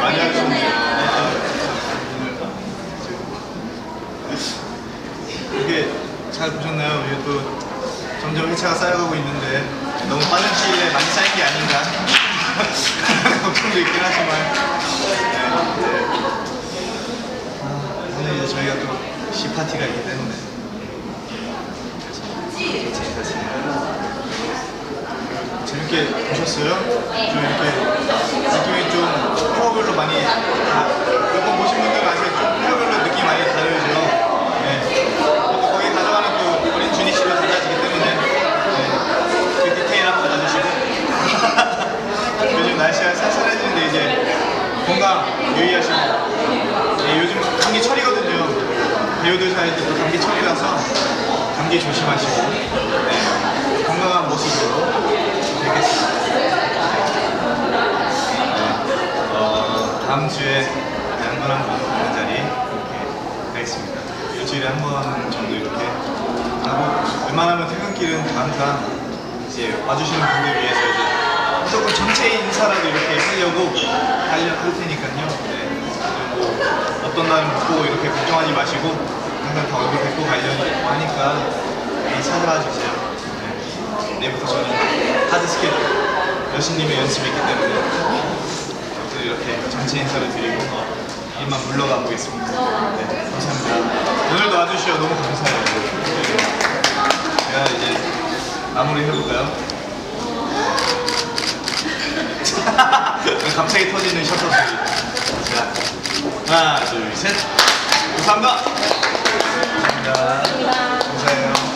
많이 하셨는데 이게 잘 보셨나요? 이게 또 점점 회차가 쌓여가고 있는데 너무 빠른 시일에 많이 쌓인 게 아닌가 걱정도 있긴 하지만 네, 네. 아, 오늘 이제 저희가 또 시파티가 있기 때문에 재밌게 보셨어요? 좀 이렇게 느낌이 좀 프로별로 많이 몇번 보신 아직 좀 프로별로 느낌이 많이 다르죠. 네. 또 거기 가져가는 또 어린 준희 씨로 달라지기 때문에 네. 그 디테일 한번 봐주시고 요즘 날씨가 쌀쌀해지는데 이제 건강 유의하시고 네, 요즘 감기 철이거든요. 배우들 사이도 또 감기 철이라서 감기 조심하시고 네. 건강한 모습으로 뵙겠습니다. 어, 다음 주에 양도랑 보는 자리 이렇게 가겠습니다. 일주일에 한 번 정도 이렇게 하고 웬만하면 퇴근길은 항상 이제 와주시는 분들 위해서 이제 무조건 전체 인사라도 이렇게 하려고 하려 할 테니까요. 네. 그리고 어떤 날은 묻고 이렇게 걱정하지 마시고 항상 다 얼굴 뵙고 가려고 하니까 많이 찾아와 주세요. 네. 내일부터 저는 하드 스케줄 여신님의 연습이 있기 때문에 전체 인사를 드리고 이만 물러가 보겠습니다. 네, 감사합니다. 오늘도 와주셔서 너무 감사해요. 네. 제가 이제 마무리 해볼까요? 갑자기 터지는 셔터 소리. 자, 하나, 둘, 셋. 감사합니다. 감사합니다. 감사해요.